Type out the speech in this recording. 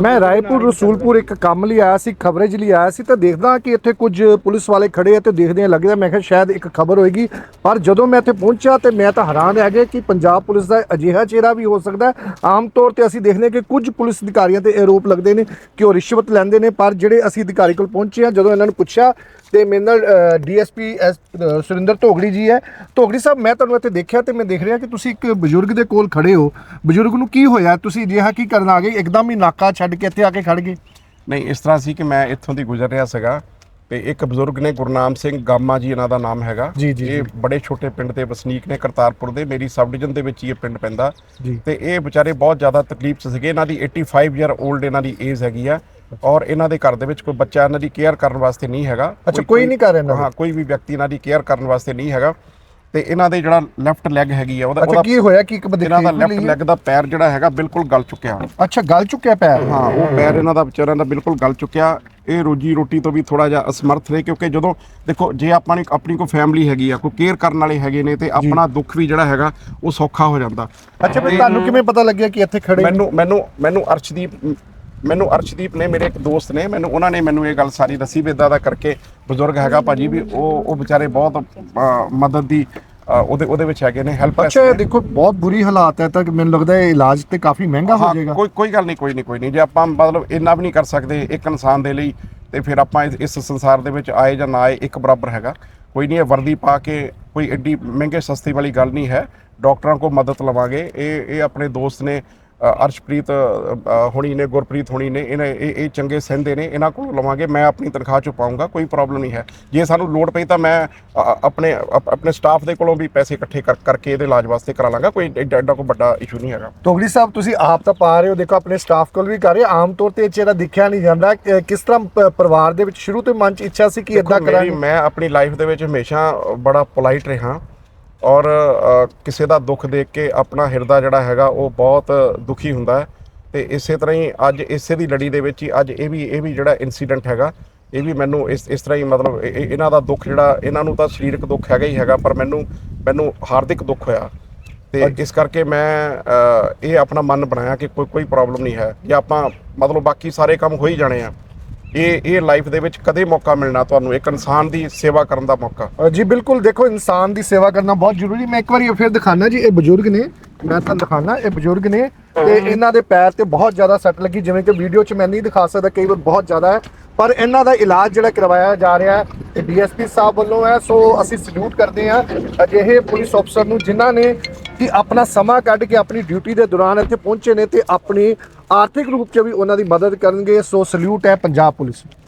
ਮੈਂ ਰਾਏਪੁਰ ਰਸੂਲਪੁਰ ਇੱਕ ਕੰਮ ਲਈ ਆਇਆ ਸੀ ਕਵਰੇਜ ਲਈ ਆਇਆ ਸੀ ਤਾਂ ਦੇਖਦਾ ਕਿ ਇੱਥੇ ਕੁਝ ਪੁਲਿਸ ਵਾਲੇ ਖੜੇ ਆ ਤੇ ਦੇਖਦੇ ਆ ਲੱਗਦਾ ਮੈਂ ਕਿਹਾ ਸ਼ਾਇਦ ਇੱਕ ਖਬਰ ਹੋਏਗੀ। ਪਰ ਜਦੋਂ ਮੈਂ ਇੱਥੇ ਪਹੁੰਚਿਆ ਤੇ ਮੈਂ ਤਾਂ ਹੈਰਾਨ ਰਹਿ ਗਿਆ ਕਿ ਪੰਜਾਬ ਪੁਲਿਸ ਦਾ ਅਜਿਹਾ ਚਿਹਰਾ ਵੀ ਹੋ ਸਕਦਾ ਆਮ ਤੌਰ ਤੇ ਅਸੀਂ ਦੇਖਦੇ ਕਿ ਕੁਝ ਪੁਲਿਸ ਅਧਿਕਾਰੀਆਂ ਤੇ ਆਰੋਪ ਲੱਗਦੇ ਨੇ ਕਿ ਉਹ ਰਿਸ਼ਵਤ ਲੈਂਦੇ ਨੇ ਪਰ ਜਿਹੜੇ ਅਸੀਂ ਅਧਿਕਾਰੀ ਕੋਲ ਪਹੁੰਚੇ ਆ ਜਦੋਂ ਇਹਨਾਂ ਨੂੰ ਪੁੱਛਿਆ ਤੇ ਮੇਰੇ ਨਾਲ ਡੀਐਸਪੀ ਸੁਰਿੰਦਰ ਧੋਗੜੀ ਜੀ ਹੈ। ਧੋਗੜੀ ਸਾਹਿਬ ਮੈਂ ਤੁਹਾਨੂੰ ਇੱਥੇ ਦੇਖਿਆ ਤੇ ਮੈਂ ਦੇਖ ਰਿਹਾ ਕਿ ਤੁਸੀਂ ਇੱਕ ਬਜ਼ੁਰਗ ਦੇ ਕੋਲ ਖੜੇ ਹੋ। ਬਜ਼ੁਰਗ ਨੂੰ ਕੀ ਹੋਇਆ? ਤੁਸੀਂ ਅਜਿਹਾ ਕੀ ਕਰਨ ਆ ਗਏ? ਇੱਕਦਮ ਹੀ ਨਾਕਾ ਛੱਡ ਕੇ ਇੱਥੇ ਆ ਕੇ ਖੜ ਗਏ। ਨਹੀਂ ਇਸ ਤਰ੍ਹਾਂ ਸੀ ਕਿ ਮੈਂ ਇੱਥੋਂ ਦੀ ਗੁਜ਼ਰ ਰਿਹਾ ਸੀਗਾ ਤੇ ਇੱਕ ਬਜ਼ੁਰਗ ਨੇ ਗੁਰਨਾਮ ਸਿੰਘ ਗਾਮਾ ਜੀ ਇਹਨਾਂ ਦਾ ਨਾਮ ਹੈਗਾ। ਇਹ ਬੜੇ ਛੋਟੇ ਪਿੰਡ ਦੇ ਵਸਨੀਕ ਨੇ ਕਰਤਾਰਪੁਰ ਦੇ। ਮੇਰੀ ਸਬ ਡਿਵੀਜ਼ਨ ਦੇ ਵਿੱਚ ਹੀ ਇਹ ਪਿੰਡ ਪੈਂਦਾ। ਤੇ ਇਹ ਵਿਚਾਰੇ ਬਹੁਤ ਜ਼ਿਆਦਾ ਤਕਲੀਫ 'ਚ ਸੀਗੇ। ਇਹਨਾਂ ਦੀ 85 ਈਅਰ 올ਡ ਇਹਨਾਂ ਦੀ ਏਜ ਹੈਗੀ ਆ। ਔਰ ਇਹਨਾਂ ਦੇ ਘਰ ਦੇ ਵਿੱਚ ਕੋਈ ਬੱਚਾ ਇਹਨਾਂ ਦੀ ਕੇਅਰ ਕਰਨ ਵਾਸਤੇ ਨਹੀਂ ਹੈਗਾ। ਅੱਛਾ, ਕੋਈ ਨਹੀਂ ਕਰ ਰਿਹਾ? ਹਾਂ ਕੋਈ ਵੀ ਵਿਅਕਤੀ ਇਹਨਾਂ ਦੀ ਕੇਅਰ ਕਰਨ ਵਾਸਤੇ ਨਹੀਂ ਹੈਗਾ। ਤੇ ਇਹਨਾਂ ਦੇ ਜਿਹੜਾ ਲੈਫਟ ਲੈਗ ਹੈਗੀ ਆ ਉਹਦਾ ਅੱਛਾ ਕੀ ਹੋਇਆ? ਕੀ ਇੱਕ ਇਹਨਾਂ ਦਾ ਲੈਫਟ ਲੈਗ ਦਾ ਪੈਰ ਜਿਹੜਾ ਹੈਗਾ ਬਿਲਕੁਲ ਗਲ ਚੁੱਕਿਆ। ਅੱਛਾ ਗਲ ਚੁੱਕਿਆ ਪੈਰ? ਹਾਂ ਉਹ ਪੈਰ ਇਹਨਾਂ ਦਾ ਵਿਚਾਰਿਆਂ ਦਾ ਬਿਲਕੁਲ ਗਲ ਚੁੱਕਿਆ। ਇਹ ਰੋਜੀ ਰੋਟੀ ਤੋਂ ਵੀ ਥੋੜਾ ਜਿਹਾ ਅਸਮਰਥ ਨੇ ਕਿਉਂਕਿ ਜਦੋਂ ਦੇਖੋ ਜੇ ਆਪਾਂ ਨੇ ਆਪਣੀ ਕੋਈ ਫੈਮਿਲੀ ਹੈਗੀ ਆ ਕੋਈ ਕੇਅਰ ਕਰਨ ਵਾਲੇ ਹੈਗੇ ਨੇ ਤੇ ਆਪਣਾ ਦੁੱਖ ਵੀ ਜਿਹੜਾ ਹੈਗਾ ਉਹ ਸੌਖਾ ਹੋ ਜਾਂਦਾ। ਅੱਛਾ ਫਿਰ ਤੁਹਾਨੂੰ ਕਿਵੇਂ ਪਤਾ ਲੱਗਿਆ ਕਿ ਇੱਥੇ ਖੜੇ ਮੈਨੂੰ ਮੈਨੂੰ ਮੈਨੂੰ ਅਰਸ਼ਦੀਪ ਮੈਨੂੰ ਅਰਸ਼ਦੀਪ ਨੇ ਮੇਰੇ ਇੱਕ ਦੋਸਤ ਨੇ ਮੈਨੂੰ ਉਹਨਾਂ ਨੇ ਮੈਨੂੰ ਇਹ ਗੱਲ ਸਾਰੀ ਦੱਸੀ ਵੀ ਇਦਾਂ ਦਾ ਕਰਕੇ ਬਜ਼ੁਰਗ ਹੈਗਾ ਭਾਜੀ ਵੀ ਉਹ ਉਹ ਵਿਚਾਰੇ ਬਹੁਤ ਅ, ਮਦਦ ਦੀ ਅ, ਉਹਦੇ ਉਹਦੇ ਵਿੱਚ ਹੈਗੇ ਨੇ ਹੈਲਪ ਅੱਛਾ ਇਹ ਦੇਖੋ ਬਹੁਤ ਬੁਰੀ ਹਾਲਾਤ ਹੈ ਤਾਂ ਮੈਨੂੰ ਲੱਗਦਾ ਹੈ ਇਲਾਜ ਤੇ ਕਾਫੀ ਮਹਿੰਗਾ ਹੋ ਜਾਏਗਾ। ਕੋਈ ਕੋਈ ਗੱਲ ਨਹੀਂ ਕੋਈ ਨਹੀਂ ਕੋਈ ਨਹੀਂ। ਜੇ ਆਪਾਂ ਮਤਲਬ ਇੰਨਾ ਵੀ ਨਹੀਂ ਕਰ ਸਕਦੇ ਇੱਕ ਇਨਸਾਨ ਦੇ ਲਈ ਤੇ ਫਿਰ ਆਪਾਂ ਇਸ- ਇਸ ਸੰਸਾਰ ਦੇ ਵਿੱਚ ਆਏ ਜਾਂ ਨਾ ਆਏ ਇੱਕ ਬਰਾਬਰ ਹੈਗਾ। ਕੋਈ ਨਹੀਂ ਇਹ ਵਰਦੀ ਪਾ ਕੇ ਕੋਈ ਐਡੀ ਮਹਿੰਗੇ ਸਸਤੀ ਵਾਲੀ ਗੱਲ ਨਹੀਂ ਹੈ। ਡਾਕਟਰਾਂ ਕੋਲ ਮਦਦ ਲਵਾਂਗੇ। ਇਹ ਇਹ ਆਪਣੇ ਦੋਸਤ ਨੇ ਅਰਸ਼ਪ੍ਰੀਤ ਹੋਣੀ ਨੇ ਗੁਰਪ੍ਰੀਤ ਹੋਣੀ ਨੇ ਇਹਨਾਂ ਇਹ ਇਹ ਚੰਗੇ ਸਹਿੰਦੇ ਨੇ ਇਹਨਾਂ ਕੋਲ ਲਵਾਂਗੇ ਮੈਂ ਆਪਣੀ ਤਨਖਾਹ ਚੋਂ ਪਾਉਂਗਾ ਕੋਈ ਪ੍ਰੋਬਲਮ ਨਹੀਂ ਹੈ। ਜੇ ਸਾਨੂੰ ਲੋੜ ਪਈ ਤਾਂ ਮੈਂ ਆਪਣੇ ਆਪਣੇ ਸਟਾਫ ਦੇ ਕੋਲੋਂ ਵੀ ਪੈਸੇ ਇਕੱਠੇ ਕਰ- ਕਰਕੇ ਇਹਦੇ ਇਲਾਜ ਵਾਸਤੇ ਕਰਾ ਲਾਂਗਾ ਕੋਈ ਐਡਾ ਐਡਾ ਕੋਈ ਵੱਡਾ ਇਸ਼ੂ ਨਹੀਂ ਹੈਗਾ। ਤੋਗੜੀ ਸਾਹਿਬ ਤੁਸੀਂ ਆਪ ਤਾਂ ਪਾ ਰਹੇ ਹੋ ਦੇਖੋ ਆਪਣੇ ਸਟਾਫ ਕੋਲ ਵੀ ਕਰ ਰਹੇ। ਆਮ ਤੌਰ ਤੇ ਇਹ ਚਿਹਰਾ ਦਿਖਿਆ ਨਹੀਂ ਜਾਂਦਾ ਕਿਸ ਤਰ੍ਹਾਂ ਪਰਿਵਾਰ ਦੇ ਵਿੱਚ ਸ਼ੁਰੂ ਤੋਂ ਮਨ ਚ ਇੱਛਾ ਸੀ ਕਿ ਇਦਾਂ ਕਰਾਂਗੇ? ਮੈਂ ਆਪਣੀ ਲਾਈਫ ਦੇ ਵਿੱਚ ਹਮੇਸ਼ਾ ਬੜਾ ਪੋਲਾਈਟ ਰਿਹਾ। ਔਰ ਕਿਸੇ ਦਾ ਦੁੱਖ ਦੇਖ ਕੇ ਆਪਣਾ ਹਿਰਦਾ ਜਿਹੜਾ ਹੈਗਾ ਉਹ ਬਹੁਤ ਦੁਖੀ ਹੁੰਦਾ ਹੈ। ਤੇ ਇਸੇ ਤਰ੍ਹਾਂ ਹੀ ਅੱਜ ਇਸੇ ਦੀ ਲੜੀ ਦੇ ਵਿੱਚ ਹੀ ਅੱਜ ਇਹ ਵੀ ਇਹ ਵੀ ਜਿਹੜਾ ਇਨਸੀਡੈਂਟ ਹੈਗਾ ਇਹ ਵੀ ਮੈਨੂੰ ਇਸ ਇਸ ਤਰ੍ਹਾਂ ਹੀ ਮਤਲਬ ਇਹ- ਇਹ- ਇਹਨਾਂ ਦਾ ਦੁੱਖ ਜਿਹੜਾ ਇਹਨਾਂ ਨੂੰ ਤਾਂ ਸਰੀਰਕ ਦੁੱਖ ਹੈਗਾ ਹੀ ਹੈਗਾ ਪਰ ਮੈਨੂੰ ਮੈਨੂੰ ਹਾਰਦਿਕ ਦੁੱਖ ਹੋਇਆ। ਤੇ ਇਸ ਕਰਕੇ ਮੈਂ ਇਹ ਆਪਣਾ ਮਨ ਬਣਾਇਆ ਕਿ ਕੋਈ ਕੋਈ ਪ੍ਰੋਬਲਮ ਨਹੀਂ ਹੈ। ਜੇ ਆਪਾਂ ਮਤਲਬ ਬਾਕੀ ਸਾਰੇ ਕੰਮ ਹੋ ਹੀ ਜਾਣੇ ਆ। ਇਹ ਇਹ ਲਾਈਫ ਦੇ ਵਿੱਚ ਕਦੇ ਮੌਕਾ ਮਿਲਣਾ ਤੁਹਾਨੂੰ, ਇੱਕ ਇਨਸਾਨ ਦੀ ਸੇਵਾ ਕਰਨ ਦਾ ਮੌਕਾ। ਜੀ ਬਿਲਕੁਲ, ਦੇਖੋ, ਇਨਸਾਨ ਦੀ ਸੇਵਾ ਕਰਨਾ ਬਹੁਤ ਜ਼ਰੂਰੀ। ਮੈਂ ਇੱਕ ਵਾਰੀ ਫਿਰ ਦਿਖਾਣਾ ਜੀ, ਇਹ ਬਜ਼ੁਰਗ ਨੇ, ਮੈਂ ਤੁਹਾਨੂੰ ਦਿਖਾਣਾ ਇਹ ਬਜ਼ੁਰਗ ਨੇ ਤੇ ਇਹਨਾਂ ਦੇ ਪੈਰ ਤੇ ਬਹੁਤ ਜ਼ਿਆਦਾ ਸੱਟ ਲੱਗੀ, ਜਿਵੇਂ ਕਿ ਵੀਡੀਓ 'ਚ ਮੈਂ ਨਹੀਂ ਦਿਖਾ ਸਕਦਾ, ਕਈ ਵਾਰ ਬਹੁਤ ਜ਼ਿਆਦਾ ਹੈ, ਪਰ ਇਹਨਾਂ ਦਾ ਇਲਾਜ ਜਿਹੜਾ ਕਰਵਾਇਆ ਜਾ ਰਿਹਾ ਹੈ ਇਹ ਡੀਐਸਪੀ ਸਾਹਿਬ ਵੱਲੋਂ ਹੈ, ਸੋ ਅਸੀਂ ਸਲੂਟ ਕਰਦੇ ਹਾਂ। ਅਜਿਹੇ ਪੁਲਿਸ ਅਫਸਰ ਨੂੰ ਜਿਨ੍ਹਾਂ ਨੇ ਕਿ ਆਪਣਾ ਸਮਾਂ ਕੱਢ ਕੇ ਆਪਣੀ ਡਿਊਟੀ ਦੇ ਦੌਰਾਨ ਇੱਥੇ ਪਹੁੰਚੇ ਨੇ ਤੇ ਆਪਣੀ ਆਰਥਿਕ ਰੂਪ 'ਚ ਵੀ ਉਹਨਾਂ ਦੀ ਮਦਦ ਕਰਨਗੇ। ਸੋ ਸਲੂਟ ਹੈ ਪੰਜਾਬ ਪੁਲਿਸ ਨੂੰ।